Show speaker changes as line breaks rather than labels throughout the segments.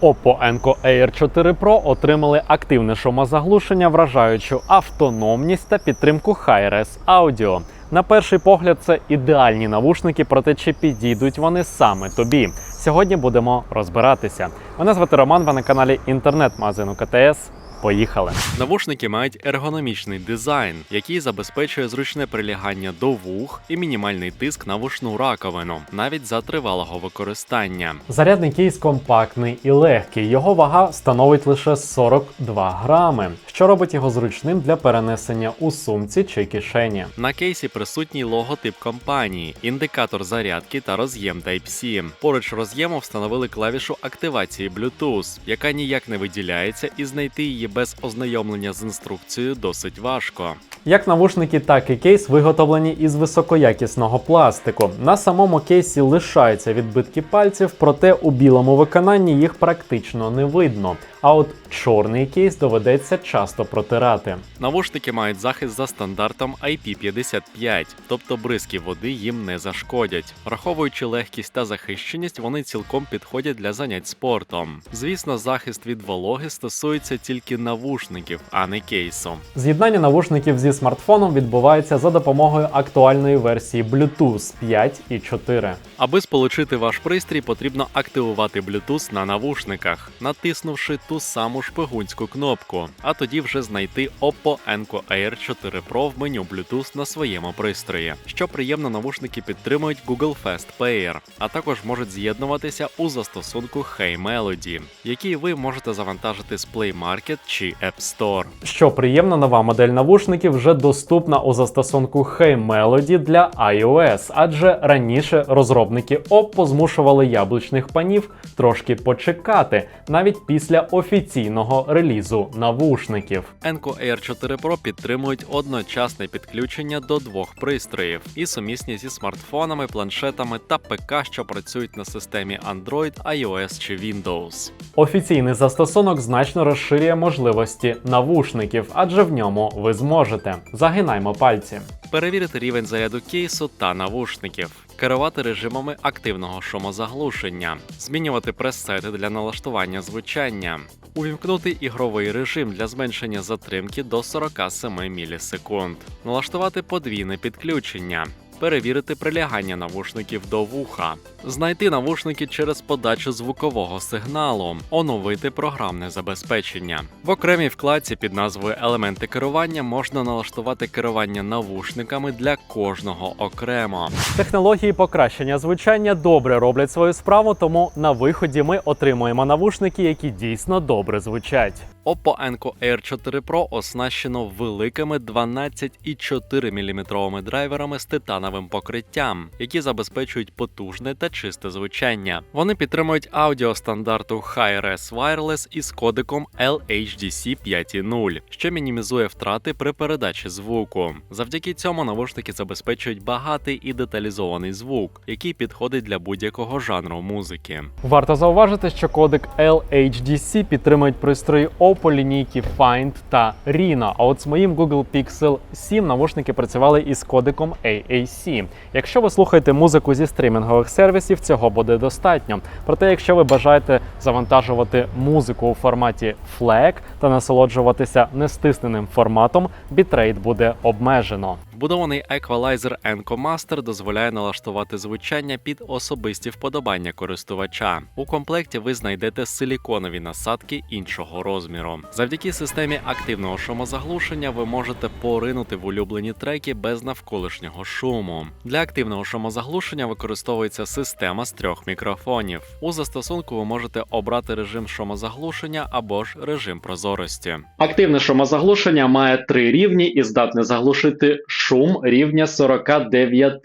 Oppo Enco Air 4 Pro отримали активне шумозаглушення, вражаючу автономність та підтримку Hi-Res Audio. На перший погляд, це ідеальні навушники, проте чи підійдуть вони саме тобі. Сьогодні будемо розбиратися. Мене звати Роман, ви на каналі інтернет-магазину КТС. Поїхали. Навушники мають ергономічний дизайн, який забезпечує зручне прилягання до вух і мінімальний тиск на вушну раковину, навіть за тривалого використання. Зарядний кейс компактний і легкий. Його вага становить лише 42 грами, що робить його зручним для перенесення у сумці чи кишені. На кейсі присутній логотип компанії, індикатор зарядки та роз'єм Type-C. Поруч роз'єму встановили клавішу активації Bluetooth, яка ніяк не виділяється, і знайти її без ознайомлення з інструкцією досить важко. Як навушники, так і кейс виготовлені із високоякісного пластику. На самому кейсі лишаються відбитки пальців, проте у білому виконанні їх практично не видно. А от чорний кейс доведеться часто протирати. Навушники мають захист за стандартом IP55, тобто бризки води їм не зашкодять. Враховуючи легкість та захищеність, вони цілком підходять для занять спортом. Звісно, захист від вологи стосується тільки навушників, а не кейсу. З'єднання навушників зі смартфоном відбувається за допомогою актуальної версії Bluetooth 5 і 4. Аби сполучити ваш пристрій, потрібно активувати Bluetooth на навушниках, натиснувши ту саму шпигунську кнопку, а тоді вже знайти Oppo Enco Air 4 Pro в меню Bluetooth на своєму пристрої. Що приємно, навушники підтримують Google Fast Pair, а також можуть з'єднуватися у застосунку Hey Melody, який ви можете завантажити з Play Market чи App Store. Що приємно, нова модель навушників вже доступна у застосунку Hey Melody для iOS, адже раніше розробники Oppo змушували яблучних панів трошки почекати, навіть після офіційного релізу навушників. Enco Air 4 Pro підтримують одночасне підключення до двох пристроїв і сумісні зі смартфонами, планшетами та ПК, що працюють на системі Android, iOS чи Windows. Офіційний застосунок значно розширює можливості навушників, адже в ньому ви зможете. Загинаймо пальці. Перевірити рівень заряду кейсу та навушників, керувати режимами активного шумозаглушення, змінювати пресети для налаштування звучання, увімкнути ігровий режим для зменшення затримки до 47 мілісекунд, налаштувати подвійне підключення. Перевірити прилягання навушників до вуха, знайти навушники через подачу звукового сигналу, оновити програмне забезпечення. В окремій вкладці під назвою Елементи керування можна налаштувати керування навушниками для кожного окремо. Технології покращення звучання добре роблять свою справу, тому на виході ми отримуємо навушники, які дійсно добре звучать. Oppo Enco Air 4 Pro оснащено великими 12,4 мм драйверами з титановим покриттям, які забезпечують потужне та чисте звучання. Вони підтримують аудіо стандарту Hi-Res Wireless із кодеком LHDC 5.0, що мінімізує втрати при передачі звуку. Завдяки цьому навушники забезпечують багатий і деталізований звук, який підходить для будь-якого жанру музики. Варто зауважити, що кодек LHDC підтримують пристрої Oppo лінійки Find та Reno, а от з моїм Google Pixel 7 навушники працювали із кодиком AAC. Якщо ви слухаєте музику зі стрімінгових сервісів, цього буде достатньо. Проте, якщо ви бажаєте завантажувати музику у форматі FLAC та насолоджуватися нестисненим форматом, бітрейт буде обмежено. Вбудований еквалайзер Enco Master дозволяє налаштувати звучання під особисті вподобання користувача. У комплекті ви знайдете силіконові насадки іншого розміру. Завдяки системі активного шумозаглушення ви можете поринути в улюблені треки без навколишнього шуму. Для активного шумозаглушення використовується система з трьох мікрофонів. У застосунку ви можете обрати режим шумозаглушення або ж режим прозорості. Активне шумозаглушення має три рівні і здатне заглушити шум рівня 49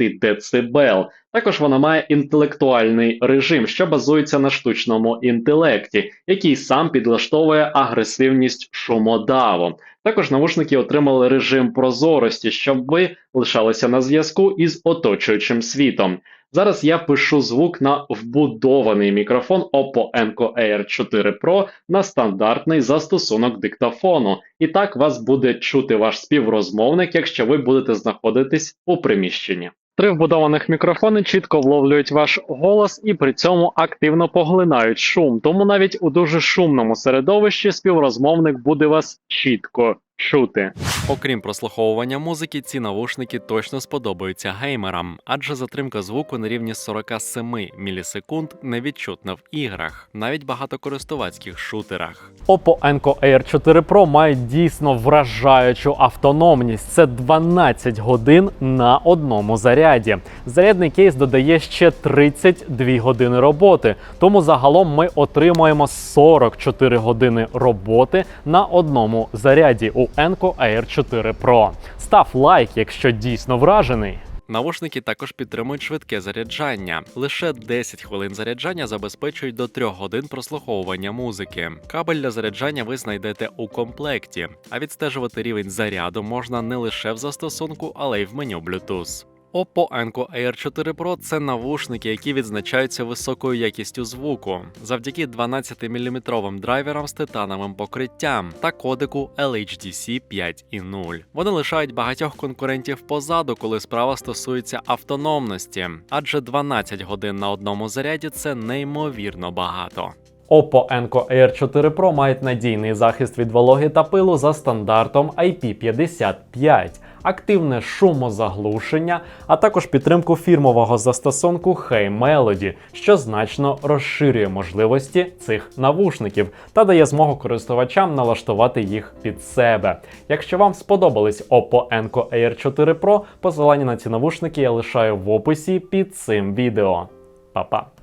дБ. Також вона має інтелектуальний режим, що базується на штучному інтелекті, який сам підлаштовує агресивність шумодаву. Також навушники отримали режим прозорості, щоб ви лишалися на зв'язку із оточуючим світом. Зараз я пишу звук на вбудований мікрофон Oppo Enco Air 4 Pro на стандартний застосунок диктофону. І так вас буде чути ваш співрозмовник, якщо ви будете знаходитись у приміщенні.
Три вбудованих мікрофони чітко вловлюють ваш голос і при цьому активно поглинають шум. Тому навіть у дуже шумному середовищі співрозмовник буде вас чітко чути. Окрім прослуховування музики, ці навушники точно сподобаються геймерам, адже затримка звуку на рівні 47 мілісекунд невідчутна в іграх, навіть багатокористувацьких шутерах. Oppo Enco Air 4 Pro має дійсно вражаючу автономність. Це 12 годин на одному заряді. Зарядний кейс додає ще 32 години роботи. Тому загалом ми отримуємо 44 години роботи на одному заряді у Enco Air 4 Pro. Став лайк, якщо дійсно вражений. Навушники також підтримують швидке заряджання. Лише 10 хвилин заряджання забезпечують до 3 годин прослуховування музики. Кабель для заряджання ви знайдете у комплекті, а відстежувати рівень заряду можна не лише в застосунку, але й в меню Bluetooth. Oppo Enco Air 4 Pro – це навушники, які відзначаються високою якістю звуку завдяки 12-мм драйверам з титановим покриттям та кодеку LHDC 5.0. Вони лишають багатьох конкурентів позаду, коли справа стосується автономності, адже 12 годин на одному заряді це неймовірно багато. Oppo Enco Air 4 Pro мають надійний захист від вологи та пилу за стандартом IP55, активне шумозаглушення, а також підтримку фірмового застосунку Hey Melody, що значно розширює можливості цих навушників та дає змогу користувачам налаштувати їх під себе. Якщо вам сподобались Oppo Enco Air 4 Pro, посилання на ці навушники я лишаю в описі під цим відео. Па-па!